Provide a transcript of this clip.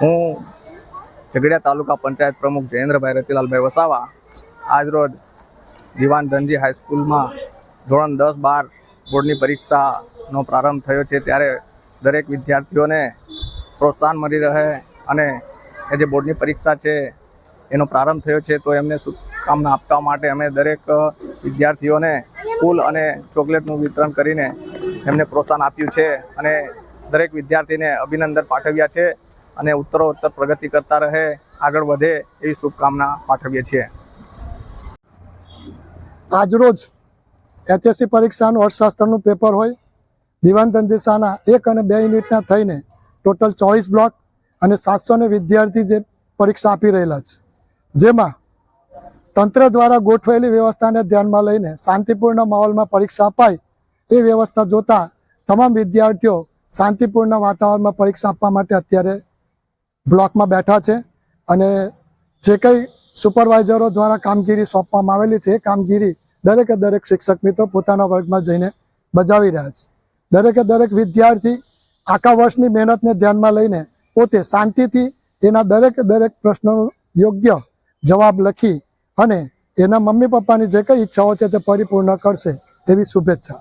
હું ઝઘડિયા તાલુકા પંચાયત પ્રમુખ જયેન્દ્રભાઈ રતિલાલભાઈ વસાવા આજરોજ દિવાન ધનજી હાઈસ્કૂલમાં ધોરણ દસ બાર બોર્ડની પરીક્ષાનો પ્રારંભ થયો છે. ત્યારે દરેક વિદ્યાર્થીઓને પ્રોત્સાહન મળી રહે અને એ જે બોર્ડની પરીક્ષા છે એનો પ્રારંભ થયો છે. તો એમને શુભકામના આપવા માટે અમે દરેક વિદ્યાર્થીઓને ફૂલ અને ચોકલેટનું વિતરણ કરીને એમને પ્રોત્સાહન આપ્યું છે અને દરેક વિદ્યાર્થીને અભિનંદન પાઠવ્યા છે. અને ઉત્તરોત્તર પ્રગતિ કરતા રહે, આગળ વધે એવી શુભકામના પાઠવીએ છીએ. આજરોજ એચએસસી પરીક્ષાનું અર્થશાસ્ત્રનું પેપર હોય દિવાન ધંધેસાના એક અને બે યુનિટના થઈને ટોટલ ચોવીસ બ્લોક અને સાતસો વિદ્યાર્થી જે પરીક્ષા આપી રહેલા છે. જેમાં તંત્ર દ્વારા ગોઠવેલી વ્યવસ્થાને ધ્યાનમાં લઈને શાંતિપૂર્ણ માહોલમાં પરીક્ષા અપાય એ વ્યવસ્થા જોતા તમામ વિદ્યાર્થીઓ શાંતિપૂર્ણ વાતાવરણમાં પરીક્ષા આપવા માટે અત્યારે બ્લોકમાં બેઠા છે અને જે કંઈ સુપરવાઇઝરો દ્વારા કામગીરી સોંપવામાં આવેલી છે, એ કામગીરી દરેકે દરેક શિક્ષક મિત્રો પોતાના વર્ગમાં જઈને બજાવી રહ્યા છે. દરેકે દરેક વિદ્યાર્થી આખા વર્ષની મહેનતને ધ્યાનમાં લઈને પોતે શાંતિથી એના દરેક દરેક પ્રશ્નો યોગ્ય જવાબ લખી અને એના મમ્મી પપ્પાની જે કંઈ ઈચ્છાઓ છે તે પરિપૂર્ણ કરશે એવી શુભેચ્છા.